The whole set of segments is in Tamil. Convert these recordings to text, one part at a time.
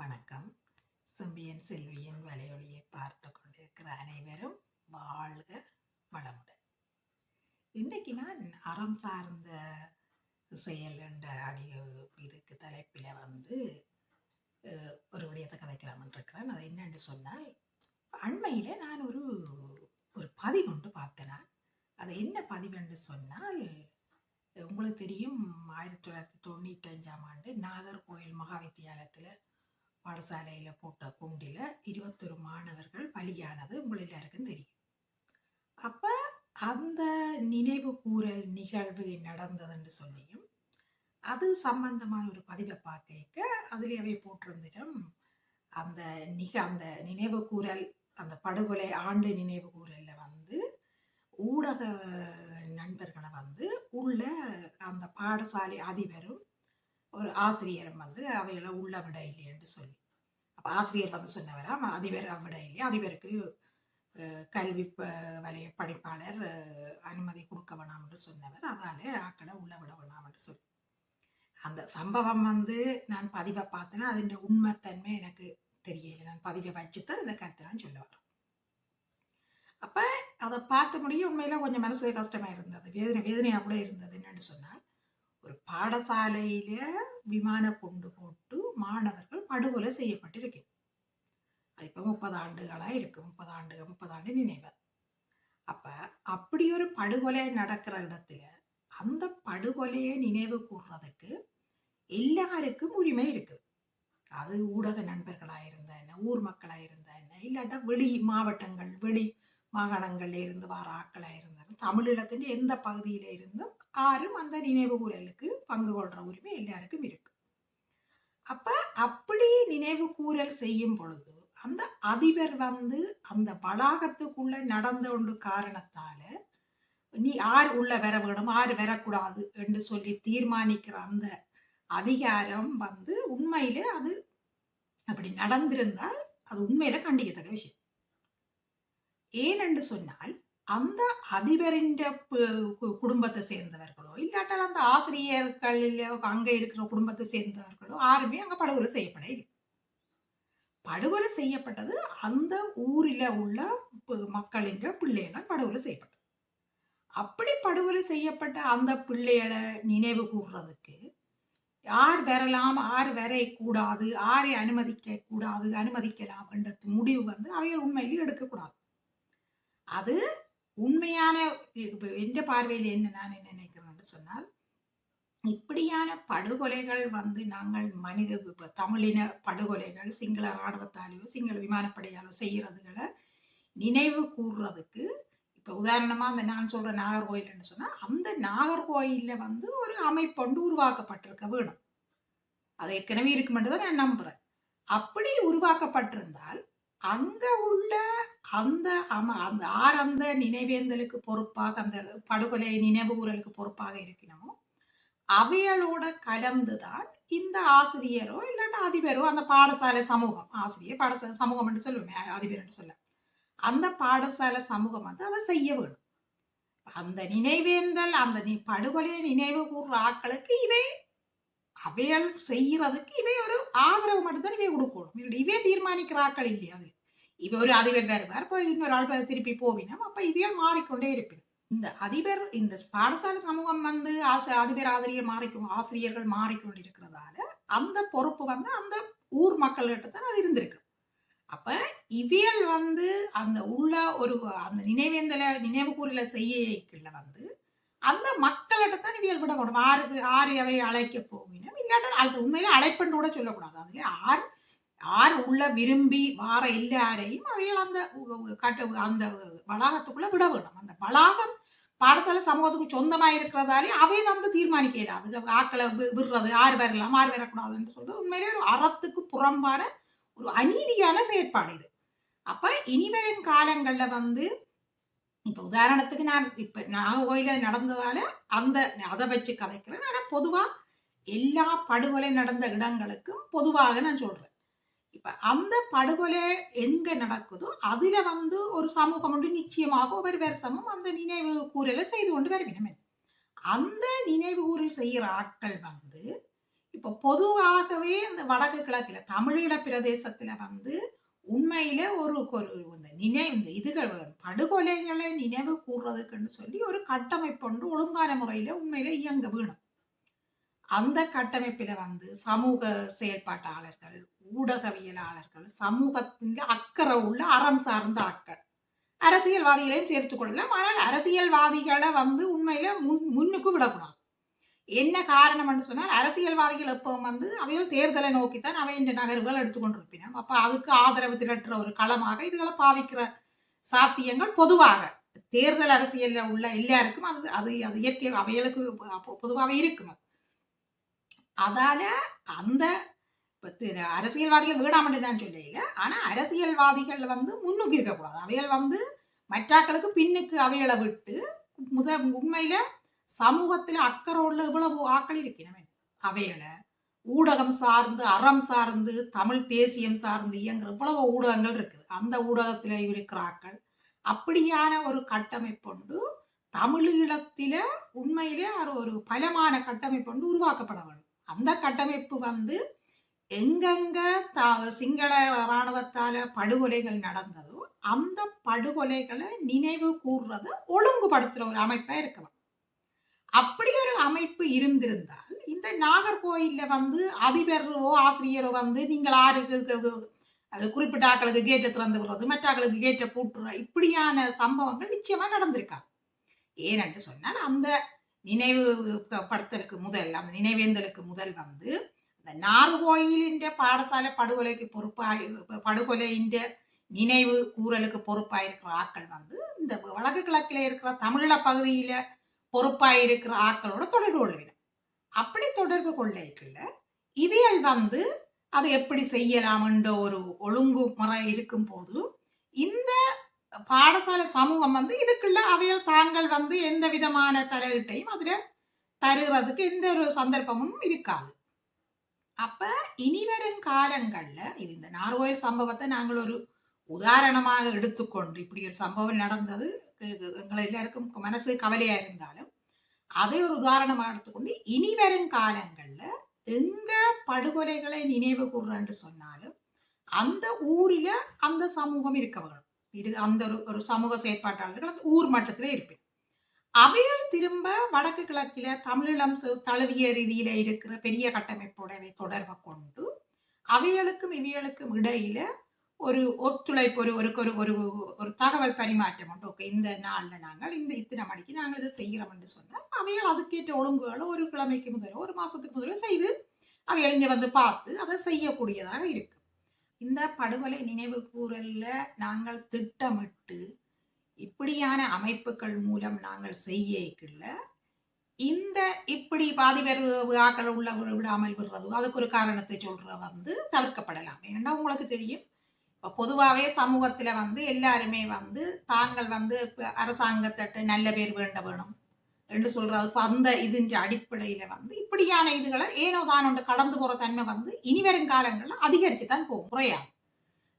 வணக்கம். செம்பியன் செல்வியின் வலையொலியை பார்த்து கொண்டிருக்கிற அனைவரும் வாழ்க வளமுடன். இன்றைக்கு நான் அறம் சார்ந்த செயல் என்ற அடிய இதுக்கு தலைப்பில் வந்து ஒரு விடயத்தை கதைக்கலாம்னு இருக்கிறேன். அது என்னென்று சொன்னால் அண்மையில் நான் ஒரு ஒரு பதிவு ஒன்று பார்த்தேன் அது என்ன பதிவுன்னு சொன்னால் உங்களுக்கு தெரியும் ஆயிரத்தி தொள்ளாயிரத்தி தொண்ணூற்றஞ்சாம் ஆண்டு நாகர்கோவில் மகா வித்தியாலயத்தில் பாடசாலையில் போட்ட குண்டில் இருபத்தொரு மாணவர்கள் பலியானது உங்கள் எல்லாருக்கும் தெரியும். அப்போ அந்த நினைவு கூறல் நிகழ்வு நடந்ததுன்னு சொல்லியும் அது சம்பந்தமான ஒரு பதிவை பார்க்க அதில் அவை போட்டிருந்திடம். அந்த நிக அந்த நினைவு கூறல் அந்த படுகொலை ஆண்டு நினைவு கூறலில் வந்து ஊடக நண்பர்களை வந்து உள்ள அந்த பாடசாலை அதிபரும் ஒரு ஆசிரியரும் வந்து அவைகளை உள்ள விட இல்லையென்று சொல்லி. அப்போ ஆசிரியர் வந்து சொன்னவராம் அதிபர் விட இல்லையா. அதிபருக்கு கல்வி வலைய படிப்பாளர் அனுமதி கொடுக்க வேணாம் என்று சொன்னவர். அதால ஆக்களை உள்ள விட வேணாம்னு சொல்லி. அந்த சம்பவம் வந்து நான் பதிவை பார்த்தேன்னா அதன் உண்மைத்தன்மை எனக்கு தெரியல. நான் பதிவை வச்சுதான் இந்த கருத்தை நான் சொல்ல வரேன். அப்போ அதை பார்த்த முடியும் உண்மையில கொஞ்சம் மனசு கஷ்டமா இருந்தது. வேதனை வேதனையாக கூட இருந்தது என்னன்னு சொன்னால் ஒரு பாடசாலையில விமான குண்டு போட்டு மாணவர்கள் படுகொலை செய்யப்பட்டிருக்கு அது இப்போ முப்பது ஆண்டுகளா இருக்கு. முப்பது ஆண்டுகள் முப்பது ஆண்டு நினைவு. அப்ப அப்படி ஒரு படுகொலை நடக்கிற இடத்துல அந்த படுகொலையை நினைவு கூறுறதுக்கு எல்லாருக்கும் உரிமை இருக்குது. அது ஊடக நண்பர்களா இருந்த என்ன ஊர் மக்களா இருந்த என்ன இல்லாட்டா வெளி மாவட்டங்கள் வெளி மாகாணங்கள்ல இருந்து வர ஆக்களா இருந்த தமிழீழத்தின் எந்த பகுதியில இருந்தும் ஆரும் அந்த நினைவு கூறலுக்கு பங்கு கொள்ற உரிமை எல்லாருக்கும் இருக்கு. அப்ப அப்படி நினைவு கூறல் செய்யும் பொழுது அந்த அதிபர் வந்து அந்த வளாகத்துக்குள்ள நடந்த ஒன்று காரணத்தால நீ யார் உள்ள வர வேணும் யார் வரக்கூடாது என்று சொல்லி தீர்மானிக்கிற அந்த அதிகாரம் வந்து உண்மையில அது அப்படி நடந்திருந்தால் அது உண்மையில கண்டிக்கத்தக்க விஷயம். ஏனென்று சொன்னால் அந்த அதிபரின் குடும்பத்தை சேர்ந்தவர்களோ இல்லாட்டால் அந்த ஆசிரியர்கள் அங்கே அங்க இருக்கிற குடும்பத்தை சேர்ந்தவர்களோ யாருமே அங்க படுகொலை செய்யப்பட இல்லை. படுகொலை செய்யப்பட்டது அந்த ஊரில் உள்ள மக்களின் பிள்ளைகள் படுகொலை செய்யப்பட்டது. அப்படி படுகொலை செய்யப்பட்ட அந்த பிள்ளைகளை நினைவு கூறுறதுக்கு யார் வரலாம் யார் வரக்கூடாது யாரை அனுமதிக்க கூடாது அனுமதிக்கலாம் என்ற முடிவு வந்து அவைகள் உண்மையிலேயே எடுக்கக்கூடாது. அது உண்மையான இப்ப எந்த பார்வையில் என்ன நான் என்ன நினைக்கிறேன்னு சொன்னால் இப்படியான படுகொலைகள் வந்து நாங்கள் மனித தமிழின படுகொலைகள் சிங்கள ராணுவத்தாலேயோ சிங்கள விமானப்படையாலோ செய்யறதுகளை நினைவு கூறுறதுக்கு இப்ப உதாரணமா அந்த நான் சொல்ற நாகர்கோயில்னு சொன்னா அந்த நாகர்கோயில்ல வந்து ஒரு அமைப்பு அமைப்பொண்டு உருவாக்கப்பட்டிருக்க வேணும். அது ஏற்கனவே இருக்குமென்றதை நான் நம்புறேன். அப்படி உருவாக்கப்பட்டிருந்தால் அங்க உள்ள அந்த அம அந்த ஆர் அந்த நினைவேந்தலுக்கு பொறுப்பாக அந்த படுகொலை நினைவு கூறலுக்கு பொறுப்பாக இருக்கணும். அவைகளோட கலந்துதான் இந்த ஆசிரியரோ இல்லாட்டா அதிபரோ அந்த பாடசாலை சமூகம் ஆசிரியர் பாடசாலை சமூகம் என்று சொல்லுவேன் அதிபர் என்று சொல்ல. அந்த பாடசாலை சமூகம் வந்து அதை செய்ய வேணும். அந்த நினைவேந்தல் அந்த நி படுகொலையை நினைவு கூர்ற ஆக்களுக்கு இவை அவைகள் செய்யறதுக்கு இவை ஒரு ஆதரவு மட்டும்தான் இவை கொடுக்கணும். இவ- இவை தீர்மானிக்கிறாக்கள் இல்லையா அது? இவ ஒரு அதிபர் வருவார் போய் இன்னொரு ஆள் திருப்பி போவினோம் அப்ப இவையால் மாறிக்கொண்டே இருப்பினும். இந்த அதிபர் இந்த பாடசாலை சமூகம் வந்து ஆச- அதிபர் ஆசிரியர் மாறிக்கும் ஆசிரியர்கள் மாறிக்கொண்டிருக்கிறதால அந்த பொறுப்பு வந்து அந்த ஊர் மக்கள்கிட்ட தான் அது இருந்திருக்கு. அப்ப இவியல் வந்து அந்த உள்ள ஒரு அந்த நினைவேந்தல நினைவு கூறில செய்யக்குள்ள வந்து அந்த மக்கள்கிட்ட தான் இவியல் விட வேணும் ஆறு ஆறு அவை அழைக்க போவினோம் இல்லாட்டா அது உண்மையில அழைப்புன்னு கூட சொல்லக்கூடாது. அதுல ஆர் யார் உள்ள விரும்பி வார எல்லாரையும் அவைகள் அந்த கட்டு அந்த வளாகத்துக்குள்ள விட வேணும் அந்த வளாகம் பாடசாலை சமூகத்துக்கு சொந்தமா இருக்கிறதாலே அவை வந்து தீர்மானிக்க இயலாது அது ஆக்களை விடுறது ஆறு வரலாம் ஆறு வரக்கூடாதுன்னு சொல்றது உண்மையிலே ஒரு அறத்துக்கு புறம்பான ஒரு அநீதியான செயற்பாடு இது. அப்ப இனிவரும் காலங்கள்ல வந்து இப்ப உதாரணத்துக்கு நான் இப்ப நாகர்கோயில நடந்ததால அந்த அதை வச்சு கதைக்கிறேன். ஆனா பொதுவா எல்லா படுகொலை நடந்த இடங்களுக்கும் பொதுவாக நான் சொல்றேன். இப்ப அந்த படுகொலை எங்க நடக்குதோ அதுல வந்து ஒரு சமூகம் வந்து நிச்சயமாக ஒவ்வொரு வருஷமும் அந்த நினைவு கூறலை செய்து கொண்டு வருவினமே அந்த நினைவு கூறல் செய்யற ஆட்கள் வந்து இப்ப பொதுவாகவே இந்த வடக்கு கிழக்குல தமிழீழ பிரதேசத்துல வந்து உண்மையில ஒரு இந்த நினைவு இந்த இதுகள் படுகொலைகளை நினைவு கூறுறதுக்குன்னு சொல்லி ஒரு கட்டமைப்பு ஒன்று ஒழுங்கான முறையில உண்மையில இயங்க வேணும். அந்த கட்டமைப்பில வந்து சமூக செயல்பாட்டாளர்கள் ஊடகவியலாளர்கள் சமூகத்தின் அக்கறை உள்ள அறம் சார்ந்த ஆட்கள். அரசியல்வாதிகளையும் சேர்த்து கொள்ளலாம். ஆனால் அரசியல்வாதிகளை வந்து உண்மையில முன் முன்னுக்கு விடக்கூடாது. என்ன காரணம்னு சொன்னால் அரசியல்வாதிகள் எப்போ வந்து அவைகள் தேர்தலை நோக்கித்தான் அவை இந்த நகர்வுகள் எடுத்துக்கொண்டிருப்பினோம் அப்ப அதுக்கு ஆதரவு திரட்டுற ஒரு களமாக இதுகளை பாவிக்கிற சாத்தியங்கள் பொதுவாக. தேர்தல் அரசியலில் உள்ள எல்லாருக்கும் அது அது அது இயற்கை அவைகளுக்கு பொதுவாகவே இருக்கும் அது. அதால அந்த அரசியல்வாதிகள் வீடாமட்டு நான் சொல்லல ஆனா அரசியல்வாதிகள் வந்து முன்னுக்கு இருக்கக்கூடாது. அவைகள் வந்து மற்றாக்களுக்கு பின்னுக்கு அவைகளை விட்டு முத உண்மையில சமூகத்தில் அக்கறை உள்ள இவ்வளவு ஆக்கள் இருக்கிறவன் அவைகளை ஊடகம் சார்ந்து அறம் சார்ந்து தமிழ் தேசியம் சார்ந்து இயங்குற இவ்வளவு ஊடகங்கள் இருக்குது. அந்த ஊடகத்தில் இருக்கிற ஆக்கள் அப்படியான ஒரு கட்டமைப்பு ஒன்று தமிழீழத்தில உண்மையிலே ஒரு ஒரு பலமான கட்டமைப்பு ஒன்று உருவாக்கப்பட வேண்டும். அந்த கட்டமைப்பு வந்து எங்கெங்க த- சிங்கள இராணுவத்தால படுகொலைகள் நடந்ததோ அந்த படுகொலைகளை நினைவு கூர்றத ஒழுங்குபடுத்துற ஒரு அமைப்பா இருக்கலாம். அப்படி ஒரு அமைப்பு இருந்திருந்தால் இந்த நாகர்கோயில்ல வந்து அதிபரோ ஆசிரியரோ வந்து நீங்கள் ஆருக்கு அது குறிப்பிட்ட ஆக்களுக்கு கேட்டை திறந்து விடுறது மற்ற ஆக்களுக்கு கேட்டை பூட்டுற இப்படியான சம்பவங்கள் நிச்சயமா நடந்திருக்காங்க ஏனென்று சொன்னால் அந்த நினைவு படுத்தலுக்கு முதல் அந்த நினைவேந்தலுக்கு முதல் வந்து இந்த நார்கோயிலின் பாடசாலை படுகொலைக்கு பொறுப்பாய் படுகொலையின் நினைவு கூறலுக்கு பொறுப்பாயிருக்கிற ஆக்கள் வந்து இந்த வடக்கு கிழக்கில் இருக்கிற தமிழீழ பகுதியில் பொறுப்பாயிருக்கிற ஆக்களோட தொடர்பு கொள்ளுவின அப்படி தொடர்பு கொள்ளைக்குள்ள இவைகள் வந்து அதை எப்படி செய்யலாம்ன்ற ஒரு ஒழுங்குமுறை இருக்கும் போது இந்த பாடசாலை சமூகம் வந்து இதுக்குள்ள அவைகள் தாங்கள் வந்து எந்த விதமான தலையீட்டையும் அதில் தருகிறதுக்கு எந்த ஒரு சந்தர்ப்பமும் இருக்காது. அப்ப இனி வரும் காலங்கள்ல இது இந்த நார்கோயில் சம்பவத்தை நாங்கள் ஒரு உதாரணமாக எடுத்துக்கொண்டு இப்படி ஒரு சம்பவம் நடந்தது எங்களை எல்லாருக்கும் மனசு கவலையா இருந்தாலும் அதை ஒரு உதாரணமாக எடுத்துக்கொண்டு இனி வரும் காலங்கள்ல எங்க படுகொலைகளை நினைவு கூறுறேன்னு சொன்னாலும் அந்த ஊரில அந்த சமூகம் இருக்க வேணும் இது அந்த ஒரு ஒரு சமூக செயற்பாட்டாளர்கள் அந்த ஊர் மட்டத்திலே இருப்பேன். அவைகள் திரும்ப வடக்கு கிழக்கில் தமிழீழம் தழுவிய ரீதியில இருக்கிற பெரிய கட்டமைப்போடவே தொடர்பை கொண்டு அவைகளுக்கும் இவைகளுக்கும் இடையில ஒரு ஒத்துழைப்பு ஒரு ஒரு ஒரு ஒரு ஒரு தகவல் பரிமாற்றம் உண்டு. ஓகே இந்த நாளில் நாங்கள் இந்த இத்தனை மணிக்கு நாங்கள் இதை செய்கிறோம் என்று சொன்னால் அவைகள் அதுக்கேற்ற ஒழுங்குகளை ஒரு கிழமைக்கு முதலோ ஒரு மாதத்துக்கு முதலோ செய்து அவைகள் இங்க வந்து பார்த்து அதை செய்யக்கூடியதாக இருக்கு. இந்த படுகொலை நினைவு கூறல்ல நாங்கள் திட்டமிட்டு இப்படியான அமைப்புகள் மூலம் நாங்கள் செய்யக்குள்ள இந்த இப்படி பாதி பேர் ஆக்கள் உள்ள விடாமல் விடுறது அதுக்கு ஒரு காரணத்தை சொல்ற வந்து தவிர்க்கப்படலாம். ஏன்னா உங்களுக்கு தெரியும். இப்போ பொதுவாகவே சமூகத்தில் வந்து எல்லாருமே வந்து தாங்கள் வந்து இப்போ அரசாங்கத்திட்ட நல்ல பேர் வேண்ட வேணும் என்று சொல்றது அந்த இதுன்ற அடிப்படையில வந்து இப்படியான இதுகளை ஏனோ தான் ஒன்று கடந்து போற தன்மை வந்து இனி வரும் காலங்களில் அதிகரிச்சு தான் போகும் குறையாது.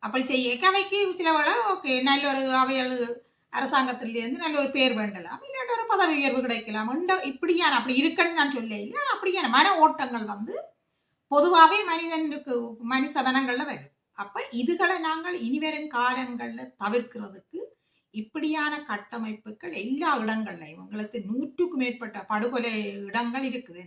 அப்படி செய்ய அவைக்கு சிலவளை ஓகே நல்ல ஒரு அவைகள் அரசாங்கத்திலேருந்து நல்ல ஒரு பேர் வேண்டலாம் இல்லாட்ட ஒரு பதவி உயர்வு கிடைக்கலாம். இப்படியான அப்படி இருக்குன்னு நான் சொல்ல இல்லை ஆனா அப்படியான மன ஓட்டங்கள் வந்து பொதுவாகவே மனிதனுக்கு மனித வனங்கள்ல வரும். அப்போ இதுகளை நாங்கள் இனிவரும் காலங்களில் தவிர்க்கிறதுக்கு இப்படியான கட்டமைப்புகள் எல்லா இடங்கள்லையும் உங்களுக்கு நூற்றுக்கும் மேற்பட்ட படுகொலை இடங்கள் இருக்குது.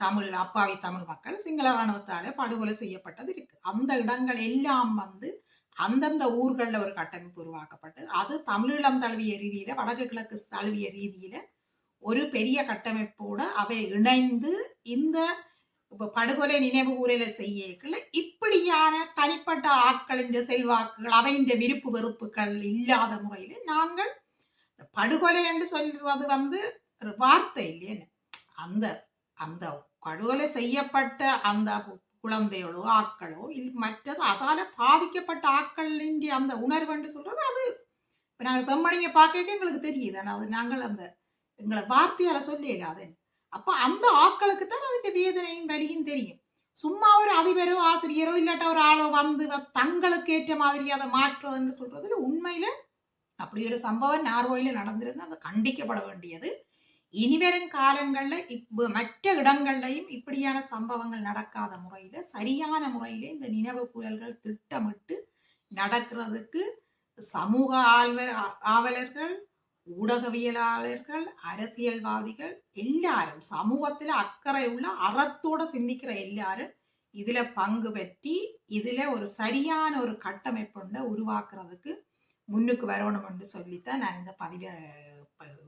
தமிழ் அப்பாவி தமிழ் மக்கள் சிங்கள இராணுவத்தால படுகொலை செய்யப்பட்டது இருக்கு. அந்த இடங்கள் எல்லாம் வந்து அந்தந்த ஊர்களில் ஒரு கட்டமைப்பு உருவாக்கப்பட்டு அது தமிழீழம் தழுவிய ரீதியில வடக்கு கிழக்கு தழுவிய ரீதியில ஒரு பெரிய கட்டமைப்போட அவை இணைந்து இந்த இப்ப படுகொலை நினைவு கூறல செய்யல இப்படியான தனிப்பட்ட ஆட்களின் செல்வாக்குகள் அவையின் விருப்பு வெறுப்புகள் இல்லாத முறையில நாங்கள் படுகொலை என்று சொல்றது வந்து ஒரு வார்த்தை இல்லையே. அந்த அந்த படுகொலை செய்யப்பட்ட அந்த குழந்தைகளோ ஆக்களோ மற்றது அதால பாதிக்கப்பட்ட ஆக்களின் அந்த உணர்வு என்று சொல்றது அது. இப்ப நாங்க செம்மணிங்க பார்க்க எங்களுக்கு தெரியுது. ஆனா அது நாங்கள் அந்த எங்களை வார்த்தையால சொல்லல அது. அப்ப அந்த ஆட்களுக்கு தான் அதுக்கு வேதனையும் வலியும் தெரியும். சும்மா ஒரு அதிபரோ ஆசிரியரோ இல்லாட்ட ஒரு ஆளோ வந்து தங்களுக்கு ஏற்ற மாதிரி அதை மாற்றுறதுன்னு சொல்றதுல உண்மையில அப்படி ஒரு சம்பவம் நார்வோயில நடந்திருந்து அது கண்டிக்கப்பட வேண்டியது. இனிவரும் காலங்கள்ல இப்ப மற்ற இடங்கள்லையும் இப்படியான சம்பவங்கள் நடக்காத முறையில சரியான முறையில இந்த நினைவு கூறல்கள் திட்டமிட்டு நடக்கிறதுக்கு சமூக ஆழ்வர் ஆவலர்கள் ஊடகவியலாளர்கள் அரசியல்வாதிகள் எல்லாரும் சமூகத்துல அக்கறையுள்ள அறத்தோட சிந்திக்கிற எல்லாரும் இதுல பங்கு பற்றி இதுல ஒரு சரியான ஒரு கட்டமைப்புண்ட உருவாக்குறதுக்கு முன்னுக்கு வரணும் என்று சொல்லித்தான் நான் இந்த பதிவை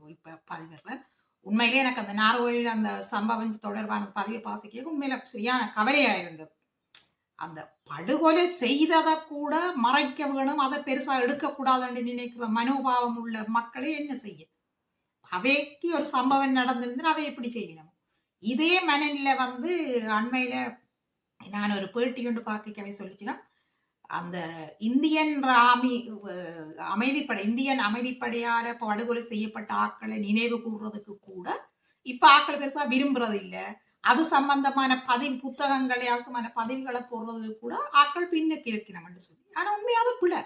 இப்ப பதிவிடுறேன். உண்மையிலே எனக்கு அந்த நார்வோயில் அந்த சம்பவம் தொடர்பான பதிவை பாசிக்க உண்மையில சரியான கவலையா இருந்தது. அந்த படுகொலை செய்ததை கூட மறைக்க வேணும் அதை பெருசா எடுக்கக்கூடாதுன்னு நினைக்கிற மனோபாவம் உள்ள மக்களே என்ன செய்யும்? அவைக்கு ஒரு சம்பவம் நடந்திருந்து அவை எப்படி செய்யணும்? இதே மனநிலை வந்து அண்மையில நான் ஒரு பேட்டி ஒன்று பார்க்கவே சொல்லிச்சுன்னா அந்த இந்தியன் ராமி அமைதிப்படை இந்தியன் அமைதிப்படையால படுகொலை செய்யப்பட்ட ஆட்களை நினைவு கூறுறதுக்கு கூட இப்ப ஆட்கள் பெருசா விரும்புறது இல்லை. அது சம்பந்தமான பதிவு புத்தகங்களை அசமான பதிவுகளை போடுறதுக்கு கூட ஆட்கள் பின்னுக்கு இருக்கணும்னு சொல்லி. ஆனா உண்மையாவது பிள்ளை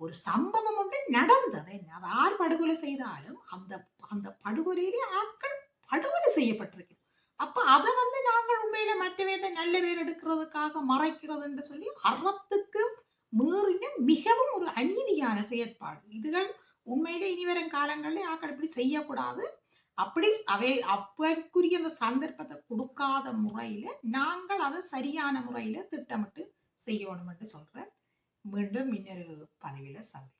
ஒரு சம்பவம் ஒன்று நடந்தது. அது யார் படுகொலை செய்தாலும் அந்த அந்த படுகொலையிலே ஆட்கள் படுகொலை செய்யப்பட்டிருக்கு அப்ப அதை வந்து நாங்கள் உண்மையில மற்ற வேண்ட நல்ல பேர் எடுக்கிறதுக்காக மறைக்கிறது என்று சொல்லி அறத்துக்கு மீறின மிகவும் ஒரு அநீதியான செயற்பாடு. இதுகள் உண்மையிலே இனி வரும் காலங்களில் ஆக்கள் இப்படி செய்யக்கூடாது. அப்படி அவை அப்பற்குரிய அந்த சந்தர்ப்பத்தை கொடுக்காத முறையில நாங்கள் அதை சரியான முறையில திட்டமிட்டு செய்யணும் என்று சொல்றேன். மீண்டும் இன்னொரு பதிவில் சந்தி